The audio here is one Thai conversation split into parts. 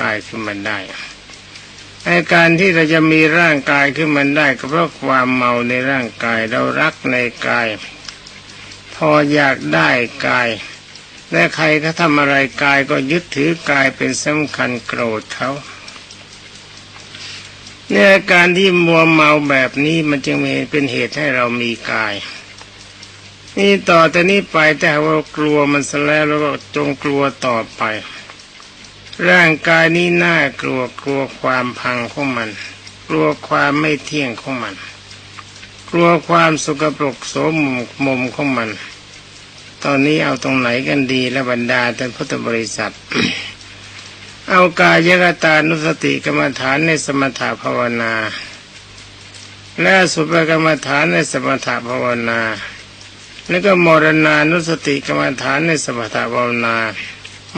กายขึ้นมาได้ไอาการที่เราจะมีร่างกายขึ้นมาได้ ก็เพราะความเมาในร่างกายเรารักในกาย พออยากได้กาย และใครเขาทำอะไรกายก็ยึดถือกายเป็นสำคัญโกรธเขาเนี่ยการที่มัวเมาแบบนี้มันจึงเป็นเหตุให้เรามีกาย นี่ต่อแต่นี้ไปแต่ว่ากลัวมันซะแล้วแล้วก็จงกลัวต่อไป ร่างกายนี้น่ากลัวกลัวความพังของมัน กลัวความไม่เที่ยงของมัน กลัวความสกปรกโสมมมของมัน ตอนนี้เอาตรงไหนกันดีและบรรดาท่านพุทธบริษัท เอากายกตานุสติกรรมฐานในสมถภาวนา และสุภกรรมฐานในสมถภาวนา แล้วก็มรณานุสติกรรมฐานในสมถภาวนา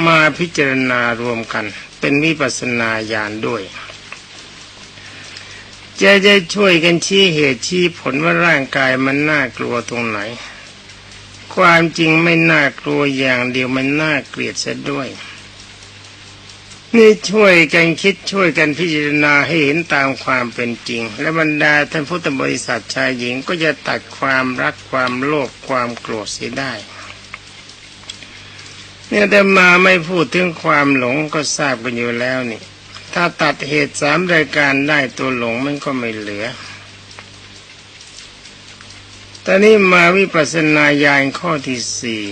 มาพิจารณารวมกัน เป็นวิปัสนาญาณด้วย จะจะช่วยกันชี้เหตุชี้ผลว่าร่างกายมันน่ากลัวตรงไหน ความจริงไม่น่ากลัวอย่างเดียวมันน่าเกลียดเสียด้วยนี่ช่วยกันคิดช่วยกันพิจารณาให้เห็นตามความเป็นจริง และบรรดาท่านพุทธบริษัทชายหญิงก็จะตัดความรักความโลภความโกรธเสียได้ เนี่ยแต่มาไม่พูดถึงความหลงก็ทราบกันอยู่แล้วนี่ ถ้าตัดเหตุสามรายการได้ตัวหลงมันก็ไม่เหลือตอนนี้มาวิปัสสนาญาณข้อที่สี่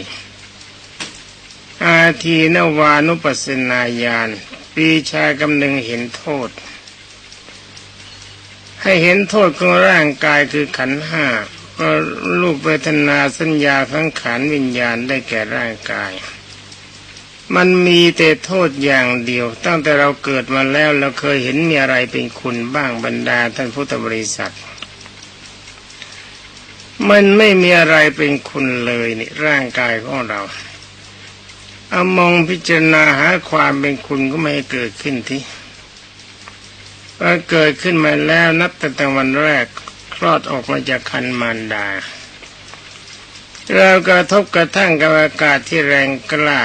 อาทีนวานุปัสสนาญาณปีชากำนึงเห็นโทษ ให้เห็นโทษของร่างกายคือขันห้าก็รูปเวทนาสัญญาทั้งขันวิญญาณได้แก่ร่างกาย มันมีแต่โทษอย่างเดียว ตั้งแต่เราเกิดมาแล้วเราเคยเห็นมีอะไรเป็นคุณบ้างบรรดาท่านพุทธบริษัท มันไม่มีอะไรเป็นคุณเลยนี่ร่างกายของเราเอามองพิจารณาหาความเป็นคุณก็ไม่เกิดขึ้นที่พอเกิดขึ้นมาแล้วนับแต่แต่วันแรกคลอดออกมาจากคันมารดา เรากระทบกระทั่งกับอากาศที่แรงกล้า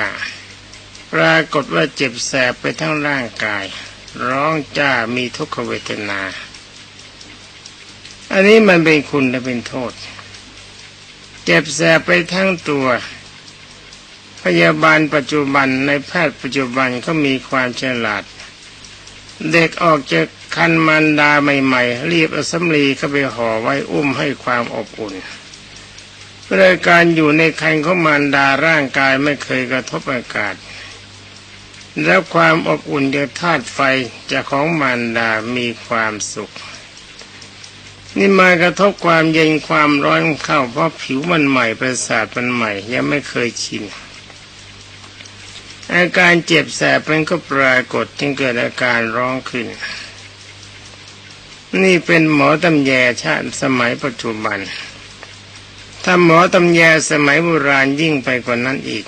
ปรากฏว่าเจ็บแสบไปทั้งร่างกาย ร้องจ้ามีทุกขเวทนา อันนี้มันเป็นคุณและเป็นโทษ เจ็บแสบไปทั้งตัว พยาบาลปัจจุบันในแพทย์ปัจจุบันเขามีความฉลาด เด็กออกจากคันมารดาใหม่ๆ รีบเอาสำลีเข้าไปห่อไว้อุ้มให้ความอบอุ่นรายการอยู่ในคันของมารดาร่างกายไม่เคยกระทบอากาศ แล้วความอบอุ่นจากธาตุไฟจากของมารดามีความสุข นี่มากระทบความเย็นความร้อนเข้าเพราะผิวมันใหม่ประสาทมันใหม่ ยังไม่เคยชินอาการเจ็บแสบมันก็ปรากฏจึงเกิดอาการร้องขึ้น นี่เป็นหมอตำแยชาติสมัยปัจจุบัน ถ้าหมอตำแยสมัยโบราณยิ่งไปกว่านั้นอีก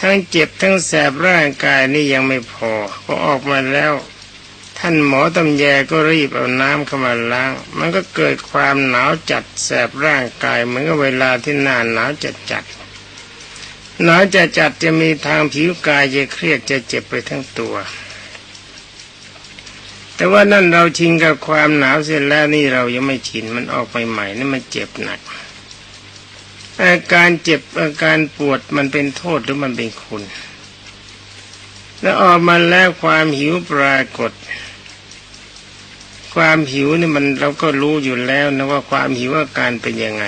ทั้งเจ็บทั้งแสบร่างกายนี่ยังไม่พอพอออกมาแล้ว ท่านหมอตำแยก็รีบเอาน้ำเข้ามาล้าง มันก็เกิดความหนาวจัดแสบร่างกายเหมือนกับเวลาที่หน้าหนาวจัดจัดหนาวจัดจัดจะมีทางผิวกายจะเครียดจะเจ็บไปทั้งตัว แต่ว่านั่นเราชินกับความหนาวเสร็จแล้วนี่เรายังไม่ชินมันออกไปใหม่นี่มันเจ็บหนัก อาการเจ็บอาการปวดมันเป็นโทษหรือมันเป็นคุณ แล้วออกมาแล้วความหิวปรากฏ ความหิวนี่มันเราก็รู้อยู่แล้วนะว่าความหิวอาการเป็นยังไง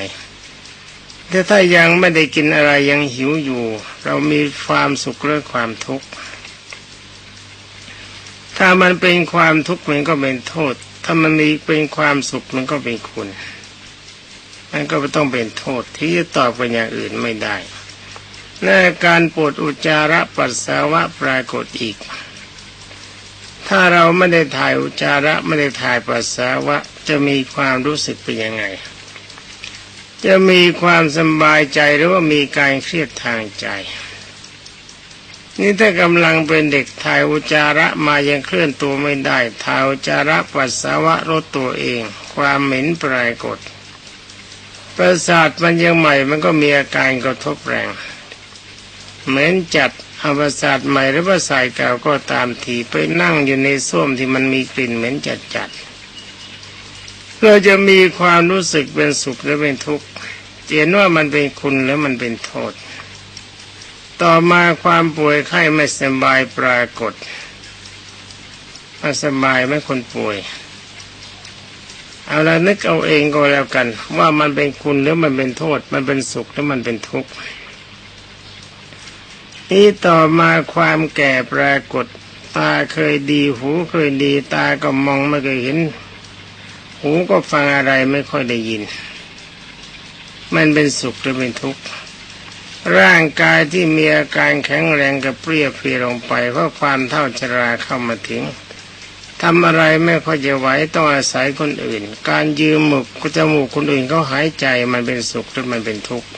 แต่ถ้ายังไม่ได้กินอะไรยังหิวอยู่ เรามีความสุขหรือความทุกข์ถ้ามันเป็นความทุกข์มันก็เป็นโทษ ถ้ามันมีเป็นความสุขมันก็เป็นคุณ มันก็ต้องเป็นโทษที่จะตอบไปอย่างอื่นไม่ได้และการปวดอุจจาระปัสสาวะปรากฏอีก ถ้าเราไม่ได้ถ่ายอุจจาระไม่ได้ถ่ายปัสสาวะจะมีความรู้สึกเป็นยังไง จะมีความสบายใจหรือว่ามีการเครียดทางใจ นี่ถ้ากำลังเป็นเด็กถ่ายอุจจาระมายังเคลื่อนตัวไม่ได้ถ่ายอุจจาระปัสสาวะลดตัวเอง ความเหม็นปรากฏ ประสาทมันยังใหม่มันก็มีอาการกระทบแรง เหมือนจัดอาประสาทใหม่หรือประสาทเก่าก็ตามทีไปนั่งอยู่ในส้วมที่มันมีกลิ่นเหม็นจัดๆเราจะมีความรู้สึกเป็นสุขหรือเป็นทุกข์เห็นว่ามันเป็นคุณหรือมันเป็นโทษ ต่อมาความป่วยไข้ไม่สบายปรากฏไม่สบายไม่คนป่วย เอาละนึกเอาเองก็แล้วกัน ว่ามันเป็นคุณหรือมันเป็นโทษ มันเป็นสุขหรือมันเป็นทุกข์นี่ต่อมาความแก่ปรากฏ ตาเคยดีหูเคยดี ตาก็มองไม่เคยเห็น หูก็ฟังอะไรไม่ค่อยได้ยิน มันเป็นสุขหรือเป็นทุกข์ร่างกายที่มีอาการแข็งแรงกับเปรี้ยเพลียลงไปเพราะความเท่าชราเข้ามาถึง ทำอะไรไม่ค่อยจะไหวต้องอาศัยคนอื่น การยืมหมุกจมูกคนอื่นเขาหายใจมันเป็นสุขหรือมันเป็นทุกข์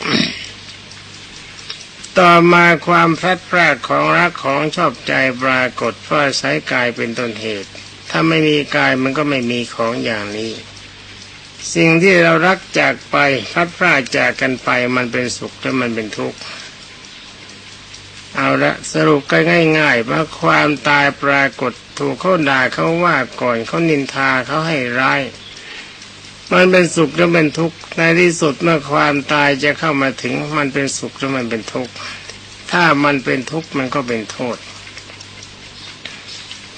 ต่อมาความพลัดพรากของรักของชอบใจปรากฏเพราะอาศัยกายเป็นต้นเหตุ ถ้าไม่มีกายมันก็ไม่มีของอย่างนี้ สิ่งที่เรารักจากไปพลัดพรากจากกันไปมันเป็นสุขหรือมันเป็นทุกข์ เอาละสรุปกันง่ายๆว่าความตายปรากฏถูกเขาด่าเขาว่าก่อนเขานินทาเขาให้ร้ายมันเป็นสุขหรือเป็นทุกข์ในที่สุดเมื่อความตายจะเข้ามาถึงมันเป็นสุขหรือมันเป็นทุกข์ถ้ามันเป็นทุกข์มันก็เป็นโทษ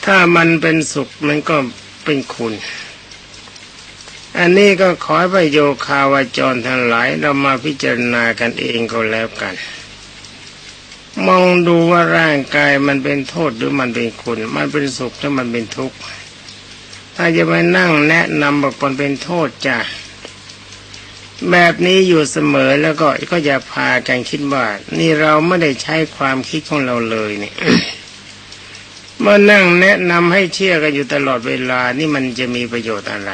ถ้ามันเป็นสุขมันก็เป็นคุณ อันนี้ก็ขอให้ประโยคาวาจรทั้งหลายเรามาพิจารณากันเองก็แล้วกัน มองดูว่าร่างกายมันเป็นโทษหรือมันเป็นคุณ มันเป็นสุขหรือมันเป็นทุกข์ถ้าจะไปนั่งแนะนำบอกคนเป็นโทษจ้ะแบบนี้อยู่เสมอแล้วก็ก็อย่าพากันคิดว่า นี่เราไม่ได้ใช้ความคิดของเราเลยเนี่ยเมื่อนั่งแนะนำให้เชื่อกันอยู่ตลอดเวลานี่มันจะมีประโยชน์อะไร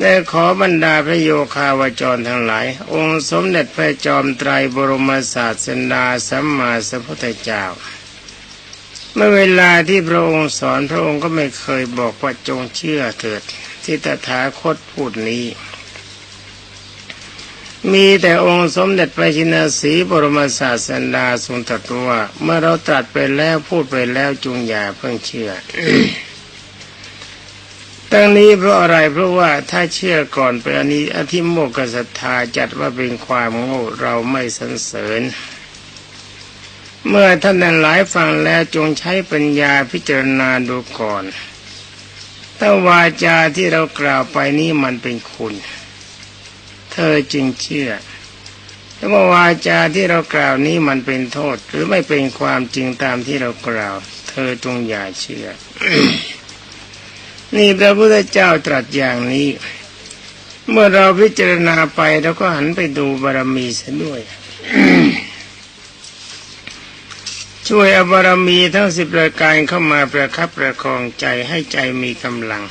ได้ขอบรรดาพระโยคาวจรทั้งหลาย องค์สมเด็จพระจอมไตรบรมศาสดาสัมมาสัมพุทธเจ้า เมื่อเวลาที่พระองค์สอนพระองค์ก็ไม่เคยบอกว่าจงเชื่อเถิดที่ตถาคตพูดนี้ มีแต่องค์สมเด็จพระชินสีบรมศาสดาทรงตรัสว่า เมื่อเราตรัสไปแล้วพูดไปแล้วจงอย่าเพิ่งเชื่อ ตั้งนี้เพราะอะไรเพราะว่าถ้าเชื่อก่อนไปอันนี้อธิโมกขศรัทธาจัดว่าเป็นความโง่เราไม่สรรเสริญ เมื่อท่านนั้นหลายฟังแล้วจงใช้ปัญญาพิจารณาดูก่อนถ้าวาจาที่เรากล่าวไปนี้มันเป็นคุณ เธอจึงเชื่อถ้าว่าวาจาที่เรากล่าวนี้มันเป็นโทษ หรือไม่เป็นความจริงตามที่เรากล่าว เธอจงอย่าเชื่อ นี่พระพุทธเจ้าตรัสอย่างนี้ เมื่อเราพิจารณาไปเราก็หันไปดูบารมีเสียด้วย ช่วยเอาบารมีทั้งสิบรายการเข้ามาประคับประคองใจให้ใจมีกำลัง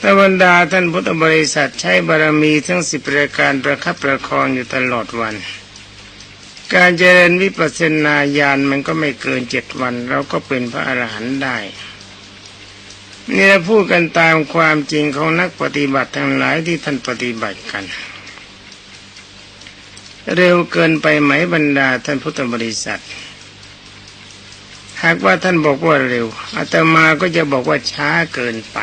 ถ้าบรรดาท่านพุทธบริษัทใช้บารมีทั้งสิบรายการประคับประคองอยู่ตลอดวัน การเจริญวิปัสสนาญาณมันก็ไม่เกินเจ็ดวัน เราก็เป็นพระอรหันต์ได้ นี่เราพูดกันตามความจริงของนักปฏิบัติทั้งหลายที่ท่านปฏิบัติกัน เร็วเกินไปไหมบรรดาท่านพุทธบริษัท หากว่าท่านบอกว่าเร็วอาตมาก็จะบอกว่าช้าเกินไป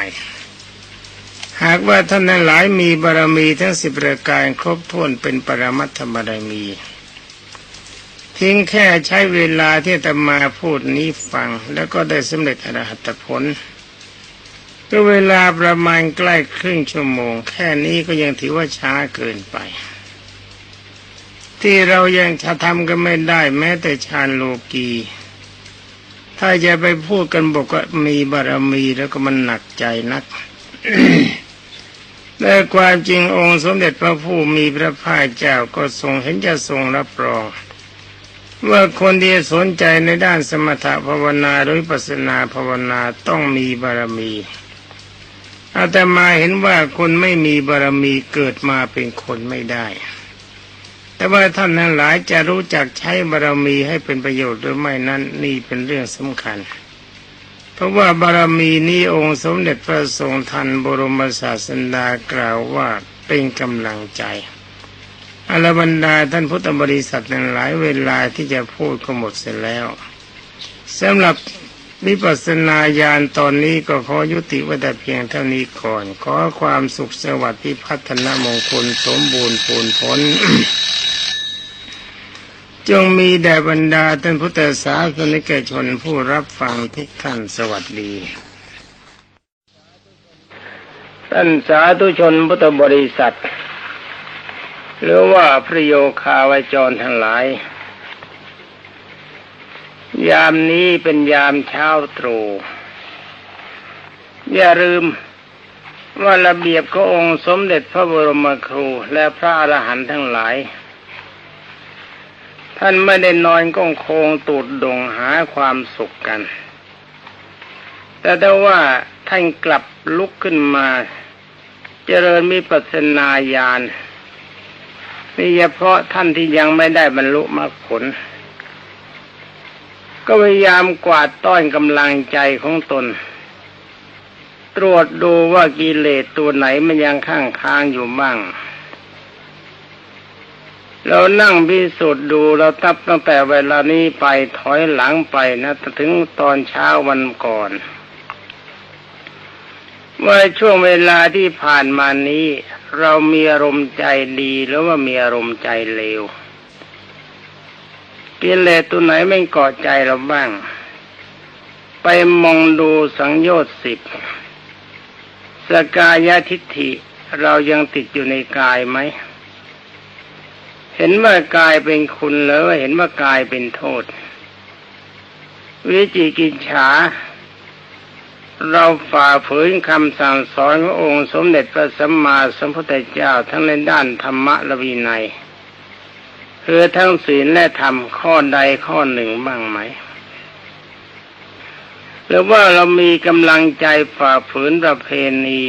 หากว่าท่านนั้นหลายมีบารมีทั้งสิบประการครบถ้วนเป็นปรมัตถบารมีทิ้งแค่ใช้เวลาที่อาตมาพูดนี้ฟัง แล้วก็ได้สำเร็จอรหัตผล ก็เวลาประมาณใกล้ครึ่งชั่วโมง แค่นี้ก็ยังถือว่าช้าเกินไป ที่เรายังจะทำกันไม่ได้แม้แต่ฌานโลกีถ้าจะไปพูดกันบอกว่ามีบารมีแล้วก็มันหนักใจนักแต่ความจริงองค์สมเด็จพระผู้มีพระภาคเจ้าก็ทรงเห็นจะทรงรับรอง ว่าคนที่สนใจในด้านสมถภาวนาหรือปัสนาภาวนาต้องมีบารมี อาตมาเห็นว่าคนไม่มีบารมีเกิดมาเป็นคนไม่ได้ แต่ว่าท่านทั้งหลายจะรู้จักใช้บารมีให้เป็นประโยชน์หรือไม่นั้นนี่เป็นเรื่องสำคัญ เพราะว่าบารมีนี้องค์สมเด็จพระทรงทันบรมศาสดากล่าวว่าเป็นกำลังใจอรบรรดาท่านพุทธบริษัทนั้นหลายเวลาที่จะพูดก็หมดเสร็จแล้วสำหรับ วิปัสสนาญาณตอนนี้ก็ขอยุติไว้แต่เพียงเท่านี้ก่อน ขอความสุขสวัสดิ์ที่พัฒนามงคลสมบูรณ์ปูนพ้นจงมีแด่บรรดาท่านพุทธศาสนิกชนผู้รับฟังทุกท่านสวัสดีท่านสาธุชนพุทธบริษัท หรือว่าพระโยคาวจรทั้งหลาย ยามนี้เป็นยามเช้าตรู่อย่าลืมว่าระเบียบขององค์สมเด็จพระบรมครูและพระอรหันต์ทั้งหลาย ท่านไม่ได้นอนก้องโคงตูดดงหาความสุขกัน แต่ถ้าว่าท่านกลับลุกขึ้นมา เจริญมีปัสนาญาณนี่เฉพาะท่านที่ยังไม่ได้บรรลุมรรคผล ก็พยายามกวาดต้อนกำลังใจของตน ตรวจดูว่ากิเลสตัวไหนมันยังข้างค้างอยู่บ้าง เรานั่งพิสูจน์ดูเราทับตั้งแต่เวลานี้ไปถอยหลังไปนะถึงตอนเช้าวันก่อนว่าช่วงเวลาที่ผ่านมานี้ เรามีอารมณ์ใจดีหรือว่ามีอารมณ์ใจเลว กิเลสตัวไหนไม่เกาะใจเราบ้าง ไปมองดูสังโยชน์สิบสกายทิฏฐิเรายังติดอยู่ในกายไหม เห็นว่ากายเป็นคุณหรือว่าเห็นว่ากายเป็นโทษ วิจิกิจฉา เราฝ่าฝืนคำสั่งสอนขององค์สมเด็จพระสัมมาสัมพุทธเจ้าทั้งในด้านธรรมะและวินัย คือทั้งศีลและธรรมข้อใดข้อหนึ่งบ้างไหม หรือว่าเรามีกำลังใจฝ่าฝืนประเพณี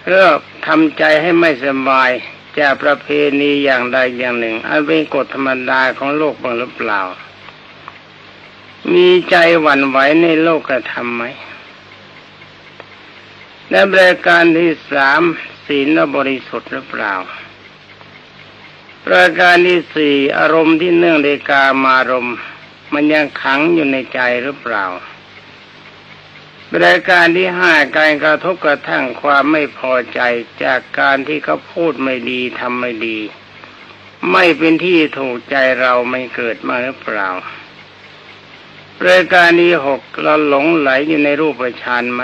เพื่อทำใจให้ไม่สบายจากประเพณีอย่างใดอย่างหนึ่ง อันเป็นกฎธรรมดาของโลกบ้างหรือเปล่า มีใจหวั่นไหวในโลกกระทำไหมและบริการที่สามศีลบริสุทธิ์หรือเปล่า ประการที่สี่อารมณ์ที่เนื่องในกามารมณ์มันยังขังอยู่ในใจหรือเปล่า ปรายการที่ห้าการกระทบกระทั่งความไม่พอใจจากการที่เขาพูดไม่ดีทำไม่ดี ไม่เป็นที่ถูกใจเราไม่เกิดมาหรือเปล่า ปรายการที่หกเราหลงไหลอยู่ในรูปฌานไหม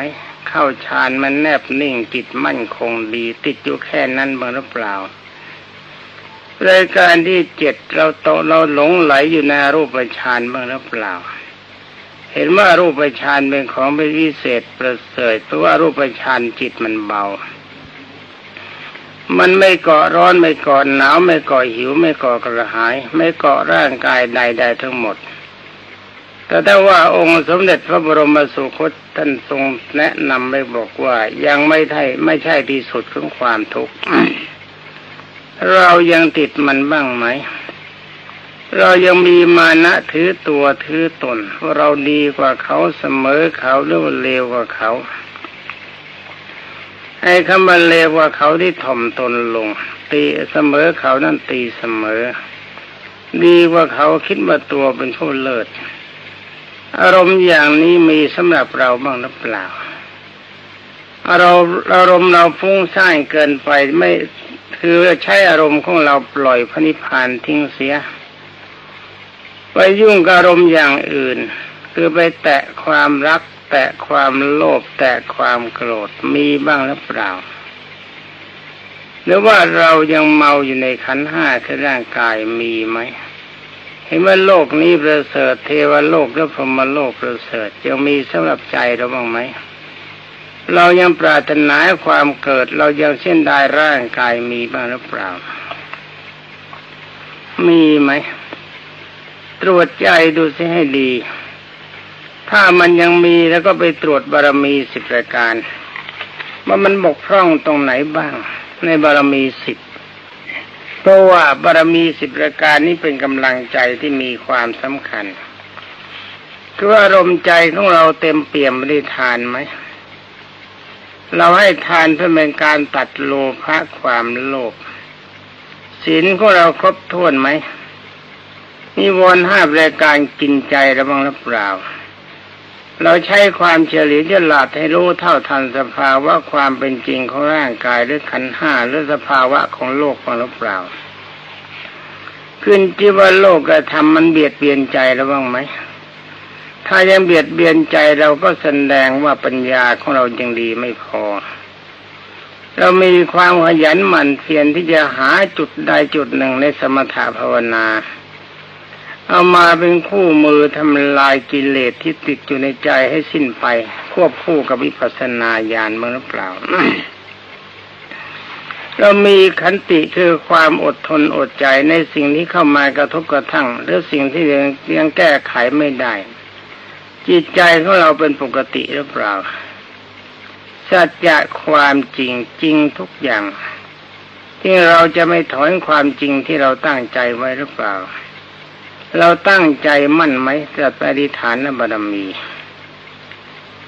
เข้าฌานมันแนบนิ่งจิตมั่นคงดี ติดอยู่แค่นั้นบ้างหรือเปล่า รายการที่เจ็ดเราโตเราหลงไหลอยู่ในรูปฌานบ้างหรือเปล่า เห็นว่ารูปฌานเป็นของเป็นวิเศษประเสริฐเพราะว่ารูปฌานจิตมันเบา มันไม่เกาะร้อนไม่เกาะหนาวไม่เกาะหิวไม่เกาะกระหาย ไม่เกาะร่างกายใด ๆ ทั้งหมด แต่ถ้าว่าองค์สมเด็จพระบรมสุคตท่านทรงแนะนำไม่บอกว่ายังไม่ใช่ไม่ใช่ที่สุดของความทุกข์ เรายังติดมันบ้างไหม เรายังมีมานะถือตัวถือตนว่าเราดีกว่าเขาเสมอเขาหรือว่าเลวกว่าเขาไอ้คำว่าเลวกว่าเขาที่ถ่อมตนลง ตีเสมอเขานั่นตีเสมอ ดีกว่าเขาคิดว่าตัวเป็นผู้เลิศอารมณ์อย่างนี้มีสำหรับเราบ้างหรือเปล่าอารมณ์อารมณ์เราฟุ้งซ่านเกินไปไม่ คือใช้อารมณ์ของเราปล่อยพระนิพพานทิ้งเสีย ไปยุ่งกับอารมณ์อย่างอื่น คือไปแตะความรัก แตะความโลภแตะความโกรธมีบ้างหรือเปล่า หรือว่าเรายังเมาอยู่ในขันห้าคือร่างกายมีไหมเห็นว่าโลกนี้ประเสริฐเทวโลกและพรหมโลกประเสริฐยังมีสำหรับใจเราบ้างไหม เรายังปรารถนาความเกิด เรายังเส้นได้ร่างกายมีบ้างหรือเปล่า มีไหม ตรวจใจดูสิให้ดี ถ้ามันยังมีแล้วก็ไปตรวจบารมีสิบประการว่ามันบกพร่องตรงไหนบ้าง ในบารมีสิบเพราะว่าบารมีสิบประการนี้เป็นกำลังใจที่มีความสำคัญ คืออารมณ์ใจของเราเต็มเปี่ยมไปด้วยทานไหม เราให้ทานเพื่อเป็นการตัดโลภะความโลภศีลของเราครบถ้วนไหมนิวรณ์ห้ารายการกินใจระบ้างหรือเปล่า เราใช้ความเฉลียวฉลาดให้รู้เท่าทันสภาวะความเป็นจริงของร่างกายหรือขันห้าหรือสภาวะของโลกบ้างหรือเปล่า ขึ้นที่ว่าโลกกระทำมันเบียดเบียนใจราบ้างไหม ถ้ายังเบียดเบียนใจเราก็แสดงว่าปัญญาของเรายังดีไม่พอ เรามีความขยันหมั่นเพียรที่จะหาจุดใดจุดหนึ่งในสมถะภาวนา เอามาเป็นคู่มือทำลายกิเลสที่ติดอยู่ในใจให้สิ้นไป ควบคู่กับวิปัสสนาญาณมั้งหรือเปล่าเรามีขันติคือความอดทนอดใจในสิ่งที่เข้ามากระทบกระทั่ง หรือสิ่งที่ยังยังแก้ไขไม่ได้ จิตใจของเราเป็นปกติหรือเปล่าสัจจะความจริงจริงทุกอย่าง ที่เราจะไม่ถอนความจริงที่เราตั้งใจไว้หรือเปล่า เราตั้งใจมั่นไหมจะปฏิฐานบารมี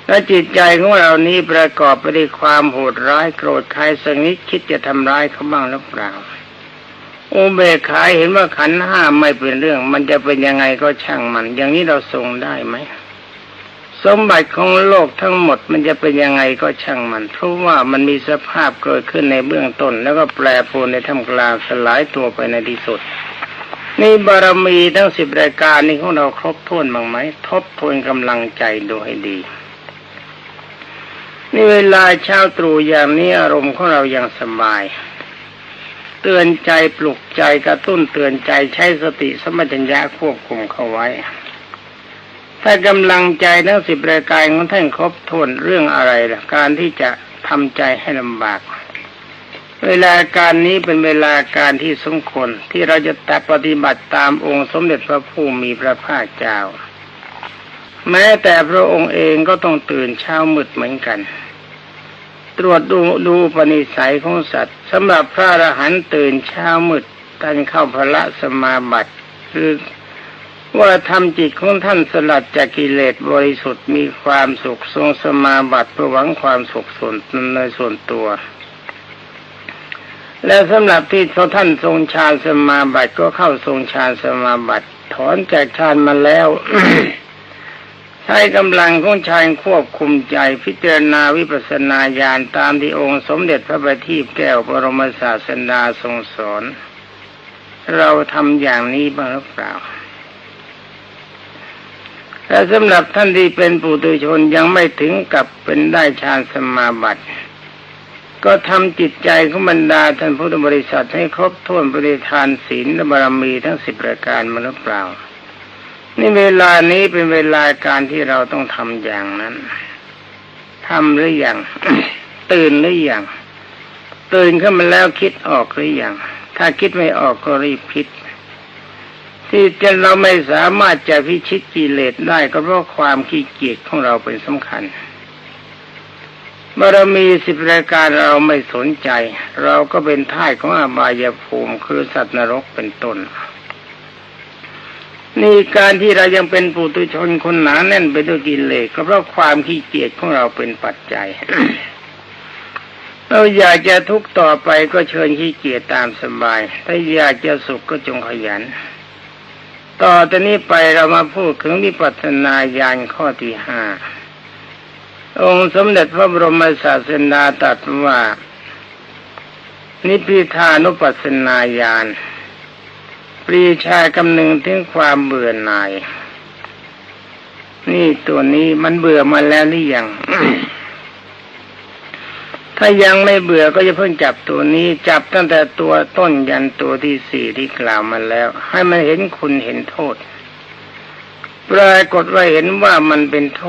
และจิตใจของเรานี้ประกอบไปด้วยความโหดร้ายโกรธใครสักนิดคิดจะทำร้ายเขาบ้างหรือเปล่าอุเบกขาเห็นว่าขันห้าไม่เป็นเรื่อง มันจะเป็นยังไงก็ช่างมัน อย่างนี้เราทรงได้ไหม สมบัติของโลกทั้งหมดมันจะเป็นยังไงก็ช่างมัน เพราะว่ามันมีสภาพเกิดขึ้นในเบื้องต้น แล้วก็แปรปรวนในท่ามกลางสลายตัวไปในที่สุดนี่บารมีทั้งสิบรายการนี้ของเราครบถ้วนบ้างไหมทบทวนกำลังใจดูให้ดี นี่เวลาเช้าตรู่อย่างนี้อารมณ์ของเรายังสบาย เตือนใจปลุกใจกระตุ้นเตือนใจใช้สติสมัชัญญะควบคุมเข้าไว้ ถ้ากำลังใจทั้งสิบรายการของท่านครบถ้วนเรื่องอะไรล่ะการที่จะทำใจให้ลำบาก เวลาการนี้เป็นเวลาการที่สมควรที่เราจะตัดปฏิบัติตามองค์สมเด็จพระผู้มีพระภาคเจ้า แม้แต่พระองค์เองก็ต้องตื่นเช้ามืดเหมือนกัน ตรวจดูดูปณิสัยของสัตว์สำหรับพระอรหันต์ตื่นเช้ามืดท่านเข้าพระสมาบัติคือ ว่าทำจิตของท่านสลัดจากกิเลสบริสุทธิ์มีความสุขทรงสมาบัติเพื่อหวังความสุขส่วนในส่วนตัว และสำหรับที่เขาท่านทรงฌานสมาบัติก็เข้าทรงฌานสมาบัติถอนจากฌานมาแล้วใช้กำลังของฌานควบคุมใจพิจารณาวิปัสสนาญาณตามที่องค์สมเด็จพระบัณฑิตแก้วบรมศาสดาทรงสอน เราทำอย่างนี้บ้างหรือเปล่า และสำหรับท่านที่เป็นปุถุชนยังไม่ถึงกับเป็นได้ฌานสมาบัติ ก็ทำจิตใจของบรรดาท่านพุทธบริษัทให้ครบถ้วนปฏิทานศีลและบารมีทั้งสิบประการมาหรือเปล่า นี่เวลานี้เป็นเวลาการที่เราต้องทำอย่างนั้นทำหรืออยังตื่นหรืออยังตื่นขึ้นมาแล้วคิดออกหรืออยังถ้าคิดไม่ออกก็รีบคิด ที่เราไม่สามารถจะพิชิตกิเลสได้ก็เพราะความขี้เกียจของเราเป็นสำคัญบารมีสิบรายการเราไม่สนใจ เราก็เป็นท่ายของอบายภูมิคือสัตว์นรกเป็นต้นนี่การที่เรายังเป็นปุถุชนคนหนาแน่นไปด้วยกิเลสก็เพราะความขี้เกียจของเราเป็นปัจจัย เราอยากจะทุกข์ต่อไปก็เชิญขี้เกียจตามสบาย ถ้าอยากจะสุขก็จงขยัน ต่อจากนี้ไปเรามาพูดถึงวิปัสสนาญาณข้อที่ห้าองค์สมเด็จพระบรมศาสดาตรัสว่า นิพพิทานุปัสสนาญาณปรีชากำหนึงถึงความเบื่อหน่าย นี่ตัวนี้มันเบื่อมาแล้วหรือยัง ถ้ายังไม่เบื่อก็จะเพิ่งจับตัวนี้จับตั้งแต่ตัวต้นยันตัวที่สี่ที่กล่าวมาแล้ว ให้มันเห็นคุณเห็นโทษปรากฏว่าเห็นว่ามันเป็นโทษ